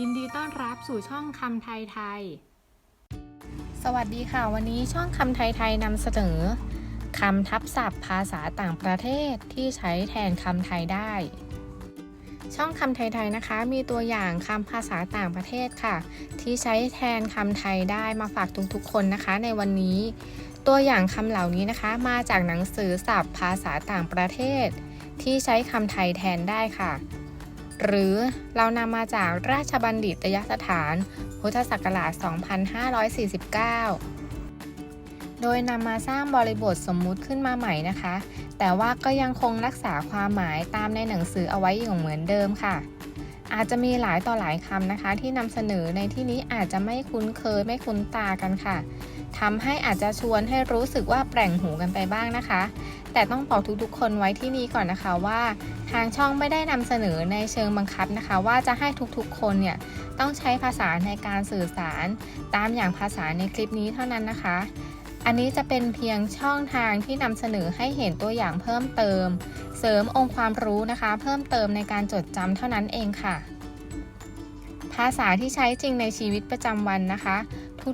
ยินดีต้อนรับสู่ช่องคำไทยไทย สวัสดีค่ะ วันนี้ช่องคำไทยไทยนำเสนอคำทับศัพท์ภาษาต่างประเทศที่ใช้แทนคำไทยได้ ช่องคำไทยไทยนะคะ มีตัวอย่างคำภาษาต่างประเทศค่ะ ที่ใช้แทนคำไทยได้มาฝากทุกๆคนนะคะ ในวันนี้ ตัวอย่างคำเหล่านี้นะคะ มาจากหนังสือศัพท์ภาษาต่างประเทศ ที่ใช้คำไทยแทนได้ค่ะ หรือเรานำมาจากราชบัณฑิตยสถาน พุทธศักราช 2549 โดยนำมาสร้างบริบทสมมุติขึ้นมาใหม่นะคะ แต่ว่าก็ยังคงรักษาความหมายตามในหนังสือเอาไว้อย่างเหมือนเดิมค่ะ อาจจะมีหลายต่อหลายคำนะคะ ที่นำเสนอในที่นี้อาจจะไม่คุ้นเคยไม่คุ้นตากันค่ะทำให้อาจจะชวนให้รู้สึกว่าแปลงหูกันไปบ้างนะคะ แต่ต้องบอกทุกๆ คนไว้ที่นี้ก่อนนะคะว่า ทางช่องไม่ได้นำเสนอในเชิงบังคับนะคะ ว่าจะให้ทุกๆ คนเนี่ยต้องใช้ภาษาในการสื่อสาร ตามอย่างภาษาในคลิปนี้เท่านั้นนะคะ อันนี้จะเป็นเพียงช่องทางที่นำเสนอให้เห็นตัวอย่างเพิ่มเติม เสริมองค์ความรู้นะคะ เพิ่มเติมในการจดจำเท่านั้นเองค่ะ ภาษาที่ใช้จริงในชีวิตประจำวันนะคะ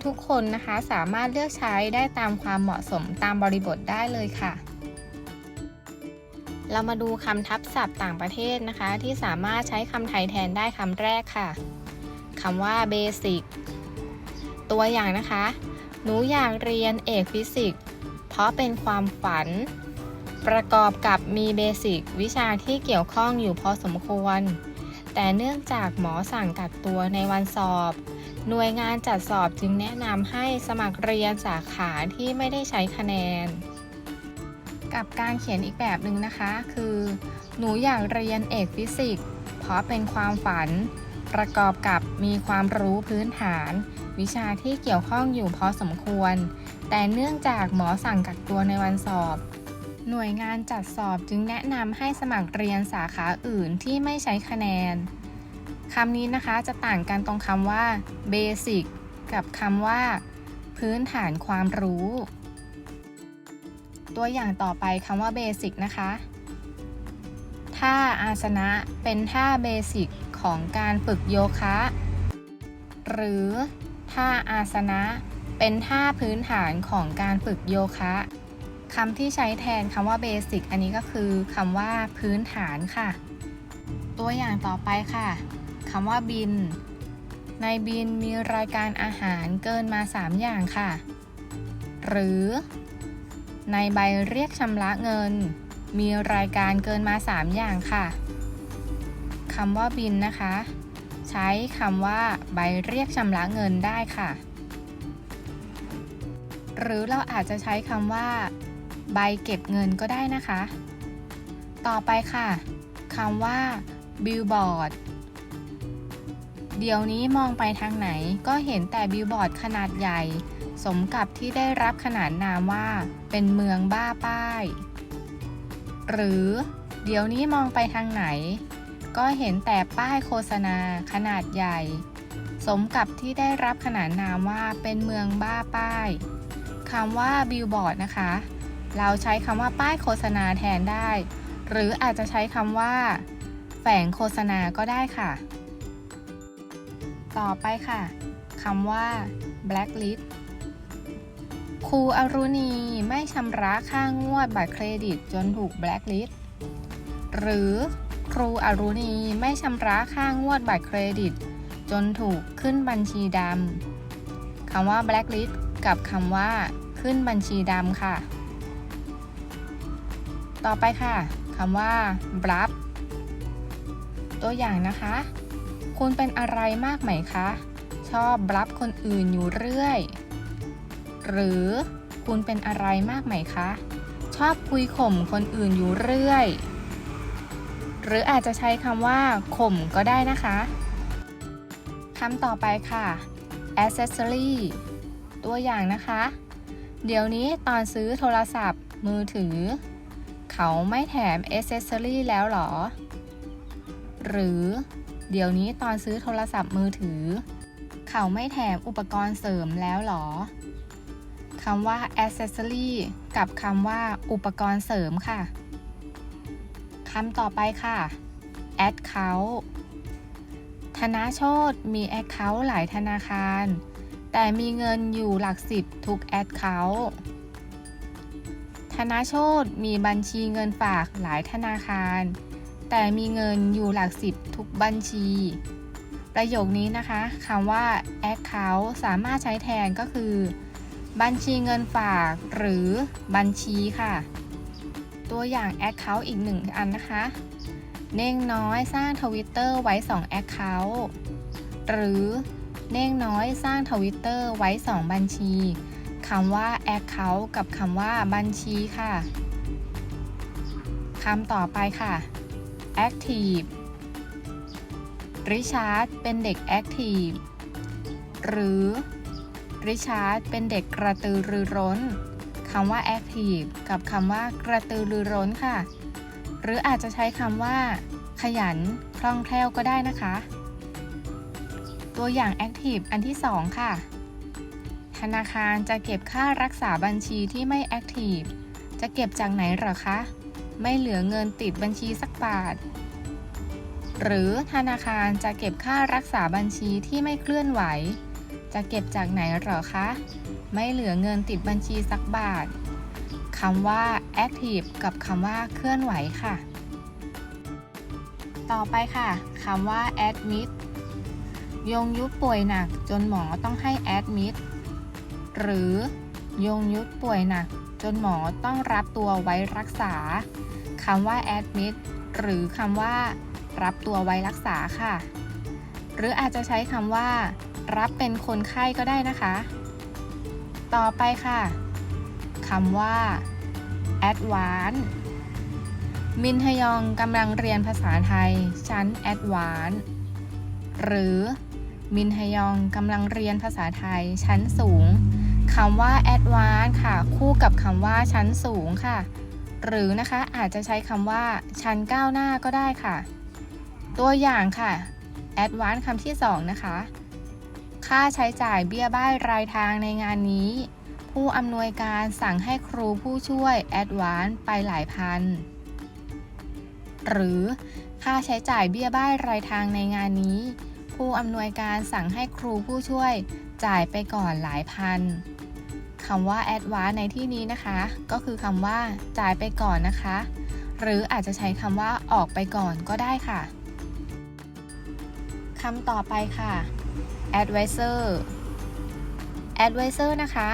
ทุกๆคนนะคะสามารถเลือกใช้ได้ตามความเหมาะสมตามบริบทได้เลยค่ะ เรามาดูคำทับศัพท์ต่างประเทศนะคะ ที่สามารถใช้คำไทยแทนได้คำแรกค่ะคำว่า basic ตัวอย่างนะคะ หนูอยากเรียนเอกฟิสิกส์ เพราะเป็นความฝัน ประกอบกับมีเบสิกวิชาที่เกี่ยวข้องอยู่พอสมควร แต่เนื่องจากหมอสั่งกักตัวในวันสอบ หน่วยงานจัดสอบจึงแนะนำให้สมัครเรียนสาขาที่ไม่ได้ใช้คะแนน กับการเขียนอีกแบบหนึ่งนะคะ คือ หนูอยากเรียนเอกฟิสิกส์ เพราะเป็นความฝัน ประกอบกับมีความรู้พื้นฐาน วิชาที่เกี่ยวข้องอยู่พอสมควร แต่เนื่องจากหมอสั่งกักตัวในวันสอบ หน่วยงานจัดสอบจึงแนะนำให้สมัครเรียนสาขาอื่นที่ไม่ใช้คะแนนคำนี้นะคะจะต่างกันตรงคำว่า basic กับคำว่า พื้นฐานความรู้ ตัวอย่างต่อไปคำว่า basic นะคะท่าอาสนะเป็นท่าเบสิกของการฝึกโยคะ หรือ ท่าอาสนะ เป็นท่าพื้นฐานของการฝึกโยคะคำที่ใช้แทนคำว่า basic อันนี้ก็คือคำว่าพื้นฐานค่ะ ตัวอย่างต่อไปค่ะคำว่าบิน ในบินมีรายการอาหารเกินมา 3 อย่างค่ะ หรือ ในใบเรียกชำระเงิน มีรายการเกินมา 3 อย่างค่ะคำว่าบินนะคะ ใช้คำว่าใบเรียกชำระเงินได้ค่ะ หรือเราอาจจะใช้คำว่า ใบเก็บเงินก็ได้นะคะ ต่อไปค่ะคำว่าบิลบอร์ดเดี๋ยวนี้มองไปทางไหนก็เห็นแต่บิลบอร์ดขนาดใหญ่ สมกับที่ได้รับขนานนามว่า เป็นเมืองบ้าป้าย หรือ เดี๋ยวนี้มองไปทางไหน ก็เห็นแต่ป้ายโฆษณาขนาดใหญ่ สมกับที่ได้รับขนานนามว่าเป็นเมืองบ้าป้ายคำว่าบิลบอร์ดนะคะ เราใช้คำว่าป้ายโฆษณาแทนได้ หรืออาจจะใช้คำว่า แฝงโฆษณาก็ได้ค่ะ ต่อไปค่ะคำว่า blacklist ครูอรุณีไม่ชำระค่างวดบัตรเครดิตจนถูก blacklist หรือ ครูอรุณีไม่ชำระค่างวดบัตรเครดิต จนถูกขึ้นบัญชีดำคำว่า blacklist กับคำว่า ขึ้นบัญชีดำค่ะ ต่อไปค่ะคำว่า bluff ตัวอย่างนะคะ คุณเป็นอะไรมากไหมคะ ชอบบลับคนอื่นอยู่เรื่อย หรือคุณเป็นอะไรมากไหมคะ ชอบคุยข่มคนอื่นอยู่เรื่อย หรืออาจจะใช้คำว่า ข่มก็ได้นะคะคำต่อไปค่ะ accessory ตัวอย่างนะคะ เดี๋ยวนี้ตอนซื้อโทรศัพท์ มือถือ เขาไม่แถม accessory แล้วหรอ หรือเดี๋ยวนี้ตอนซื้อโทรศัพท์มือถือ เขาไม่แถมอุปกรณ์เสริมแล้วหรอคำว่า accessory กับคำว่าอุปกรณ์เสริมค่ะ คำต่อไปค่ะ account ถนาโชตมีแอคเคาท์หลายธนาคาร แต่มีเงินอยู่หลักสิบทุกแอคเคาท์ธนาโชตมีบัญชีเงินฝากหลายธนาคาร แต่มีเงินอยู่หลักสิบทุกบัญชี ประโยคนี้นะคะคำว่า account สามารถใช้แทนก็คือ บัญชีเงินฝากหรือบัญชีค่ะ ตัวอย่าง account อีกหนึ่งอันนะคะ เน่งน้อยสร้างทวิตเตอร์ไว้ 2 account หรือเน่งน้อยสร้างทวิตเตอร์ไว้ 2 บัญชีคำว่า account กับคำว่าบัญชีค่ะคำต่อไปค่ะ active ริชาร์ดเป็นเด็กแอคทีฟหรือริชาร์ดเป็นเด็กกระตือรือร้น คำว่าแอคทีฟกับคำว่ากระตือรือร้นค่ะ หรืออาจจะใช้คำว่า ขยัน คล่องแคล่วก็ได้นะคะ ตัวอย่าง Active อันที่ 2 ค่ะ ธนาคารจะเก็บค่ารักษาบัญชีที่ไม่ Active จะเก็บจากไหนหรอคะ ไม่เหลือเงินติดบัญชีสักบาท หรือธนาคารจะเก็บค่ารักษาบัญชีที่ไม่เคลื่อนไหว จะเก็บจากไหนหรอคะ ไม่เหลือเงินติดบัญชีสักบาทคำว่า active กับคำว่าเคลื่อนไหวค่ะ ต่อไปค่ะคำว่า admit ยงยุทธป่วยหนักจนหมอต้องให้ admit หรือยงยุทธป่วยหนักจนหมอต้องรับตัวไว้รักษาคำว่า admit หรือคำว่า รับตัวไว้รักษาค่ะ หรืออาจจะใช้คำว่า รับเป็นคนไข้ก็ได้นะคะ ต่อไปค่ะคำว่า advance มินฮยองกำลังเรียนภาษาไทย ชั้น advance หรือมินฮยองกำลังเรียนภาษาไทย ชั้นสูงคำว่า advance ค่ะ คู่กับคำว่าชั้นสูงค่ะ หรือนะคะอาจจะใช้คำว่า ชั้นก้าวหน้าก็ได้ค่ะ ตัวอย่างค่ะ advance คำที่ 2 นะคะ ค่าใช้จ่ายเบี้ยบ้ายรายทางในงานนี้ ผู้อำนวยการสั่งให้ครูผู้ช่วย advance ไปหลายพัน หรือค่าใช้จ่ายเบี้ยบ้ายรายทางในงานนี้ ผู้อำนวยการสั่งให้ครูผู้ช่วยจ่ายไปก่อนหลายพันคำว่า advance ในที่นี้นะคะ ก็คือคำว่าจ่ายไปก่อนนะคะ หรืออาจจะใช้คำว่าออกไปก่อนก็ได้ค่ะคำต่อไปค่ะ advisor advisor นะคะ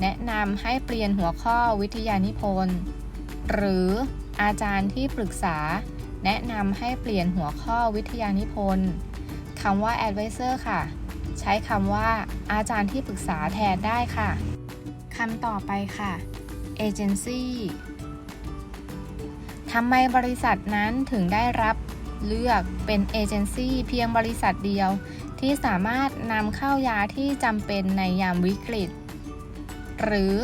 แนะนำให้เปลี่ยนหัวข้อวิทยานิพนธ์ หรืออาจารย์ที่ปรึกษา แนะนำให้เปลี่ยนหัวข้อวิทยานิพนธ์คำว่า advisor ค่ะ ใช้คำว่า อาจารย์ที่ปรึกษาแทนได้ค่ะคำต่อไปค่ะ agency ทำไมบริษัทนั้นถึงได้รับเลือกเป็นเอเจนซี่เพียงบริษัทเดียว ที่สามารถนำเข้ายาที่จำเป็นในยามวิกฤต หรือ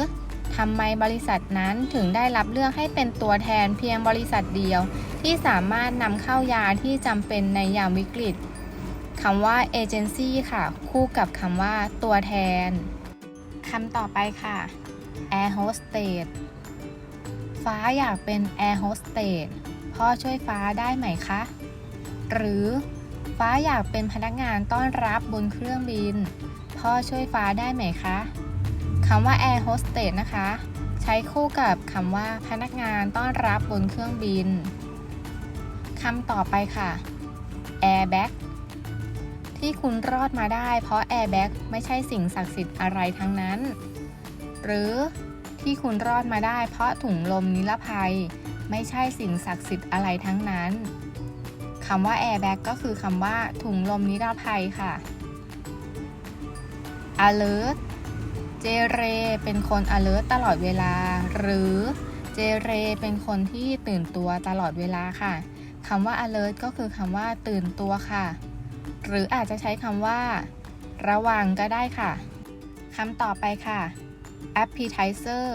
ทำไมบริษัทนั้นถึงได้รับเลือกให้เป็นตัวแทนเพียงบริษัทเดียว ที่สามารถนำเข้ายาที่จำเป็นในยามวิกฤตคำว่าเอเจนซี่ค่ะ คู่กับคำว่าตัวแทนคำต่อไปค่ะ Air Hostess ฟ้าอยากเป็น Air Hostess พ่อช่วยฟ้าได้ไหมคะ หรือ ฟ้าอยากเป็นพนักงานต้อนรับบนเครื่องบิน พ่อช่วยฟ้าได้ไหมคะคำว่า Air Hostess นะคะ ใช้คู่กับคำว่าพนักงานต้อนรับบนเครื่องบินคำต่อไปค่ะ Airbag ที่คุณรอดมาได้ เพราะ Airbag ไม่ใช่สิ่งศักดิ์สิทธิ์อะไรทั้งนั้น หรือที่คุณรอดมาได้ เพราะถุงลมนิรภัย ไม่ใช่สิ่งศักดิ์สิทธิ์อะไรทั้งนั้น คำว่า airbag ก็คือคำว่าถุงลมนิรภัยค่ะ alert เจเร เป็นคน alert ตลอดเวลา หรือเจเร เป็นคนที่ตื่นตัวตลอดเวลาค่ะคำว่า alert ก็คือคำว่า ตื่นตัวค่ะ หรืออาจจะใช้คำว่า ระวังก็ได้ค่ะคำต่อไปค่ะ appetizer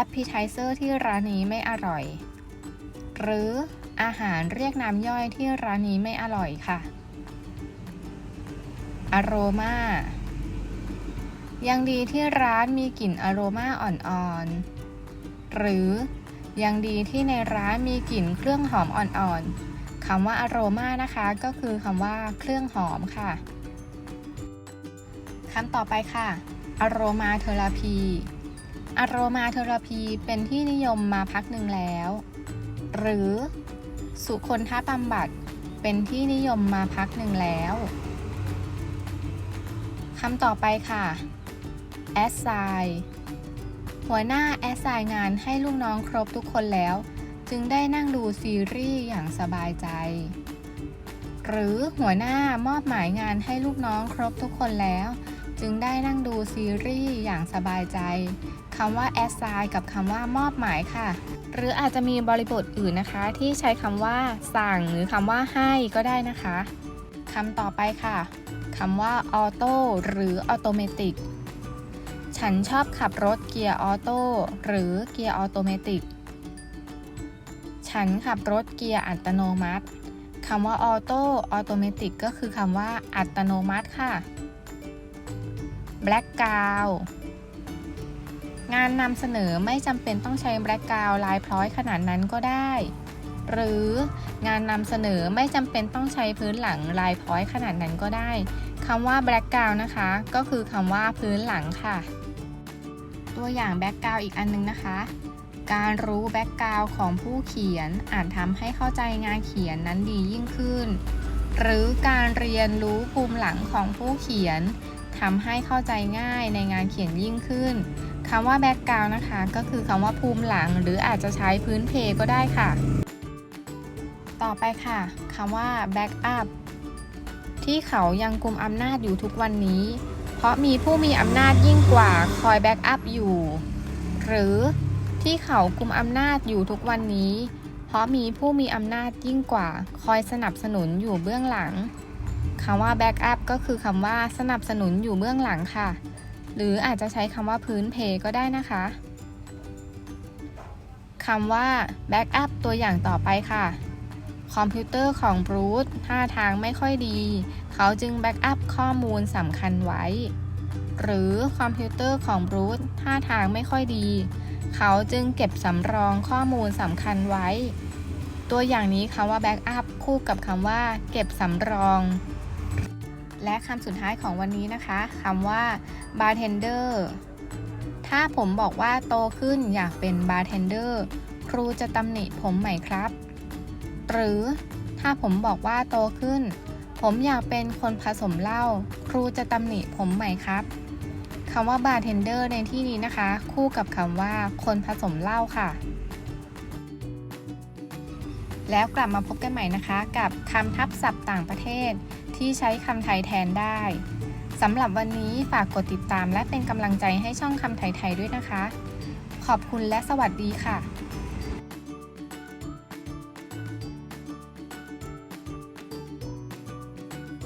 appetizer ที่ร้านนี้ไม่อร่อย หรือ อาหารเรียกน้ำย่อยที่ร้านนี้ไม่อร่อยค่ะ aroma ยังดีที่ร้านมีกลิ่นอโรมาอ่อนๆ หรือยังดีที่ในร้านมีกลิ่นเครื่องหอมอ่อนๆ คำว่า aroma นะคะก็คือคำว่าเครื่องหอมค่ะ คำต่อไปค่ะ aromatherapy aromatherapy เป็นที่นิยมมาพักหนึ่งแล้ว หรือ สุคนทบำบัดเป็นที่นิยมมาพักหนึ่งแล้วคำต่อไปค่ะ assign หัวหน้า assign งานให้ลูกน้องครบทุกคนแล้ว จึงได้นั่งดูซีรีส์อย่างสบายใจ หรือหัวหน้ามอบหมายงานให้ลูกน้องครบทุกคนแล้ว จึงได้นั่งดูซีรีส์อย่างสบายใจคำว่า assign กับคำว่ามอบหมายค่ะ หรืออาจจะมีบริบทอื่นนะคะ ที่ใช้คำว่าสั่งหรือคำว่าให้ก็ได้นะคะคำต่อไปค่ะคำว่า auto หรือ automatic ฉันชอบขับรถเกียร์ออโต้หรือเกียร์ออโตเมติกฉันขับรถเกียร์อัตโนมัติคำว่าออโต้ออโตเมติกก็คือคำว่าอัตโนมัติค่ะ Black g o w n งานนำเสนอไม่จำเป็นต้องใช้ Black g o w n ลายพร้อยขนาดนั้นก็ได้ หรืองานนำเสนอไม่จำเป็นต้องใช้พื้นหลังลายพร้อยขนาดนั้นก็ได้คำว่า Black g o w n นะคะ ก็คือคำว่าพื้นหลังค่ะ ตัวอย่างแบ็กกราวอีกอันนึงนะคะ การรู้แบ็กกราวของผู้เขียนอาจทำให้เข้าใจงานเขียนนั้นดียิ่งขึ้น หรือการเรียนรู้ภูมิหลังของผู้เขียนทำให้เข้าใจง่ายในงานเขียนยิ่งขึ้น คำว่าแบ็กกราวนะคะ ก็คือคำว่าภูมิหลัง หรืออาจจะใช้พื้นเพก็ได้ค่ะ ต่อไปค่ะคำว่าแบ็กอัพที่เขายังกุมอำนาจอยู่ทุกวันนี้ เพราะมีผู้มีอำนาจยิ่งกว่าคอยแบ็กอัพอยู่ หรือที่เขากุมอำนาจอยู่ทุกวันนี้ เพราะมีผู้มีอำนาจยิ่งกว่าคอยสนับสนุนอยู่เบื้องหลังคำว่าแบ็กอัพก็คือคำว่าสนับสนุนอยู่เบื้องหลังค่ะ หรืออาจจะใช้คำว่าพื้นเพก็ได้นะคะคำว่าแบ็กอัพตัวอย่างต่อไปค่ะ คอมพิวเตอร์ของบรูซท่าทางไม่ค่อยดี เขาจึงแบ็กอัพข้อมูลสำคัญไว้ หรือคอมพิวเตอร์ของบรูซท่าทางไม่ค่อยดี เขาจึงเก็บสำรองข้อมูลสำคัญไว้ ตัวอย่างนี้คำว่าแบ็กอัพคู่กับคำว่า เก็บสำรอง และคำสุดท้ายของวันนี้นะคะคำว่า bartender ถ้าผมบอกว่าโตขึ้นอยากเป็นบาร์เทนเดอร์ครูจะตำหนิผมไหมครับ หรือถ้าผมบอกว่าโตขึ้น ผมอยากเป็นคนผสมเหล้าครูจะตำหนิผมไหมครับคำว่าบาร์เทนเดอร์ในที่นี้นะคะ คู่กับคำว่าคนผสมเหล้าค่ะ แล้วกลับมาพบกันใหม่นะคะ กับคำทับศัพท์ต่างประเทศ ที่ใช้คำไทยแทนได้สำหรับวันนี้ฝากกดติดตามและเป็นกำลังใจให้ช่องคำไทยไทยด้วยนะคะ ขอบคุณและสวัสดีค่ะ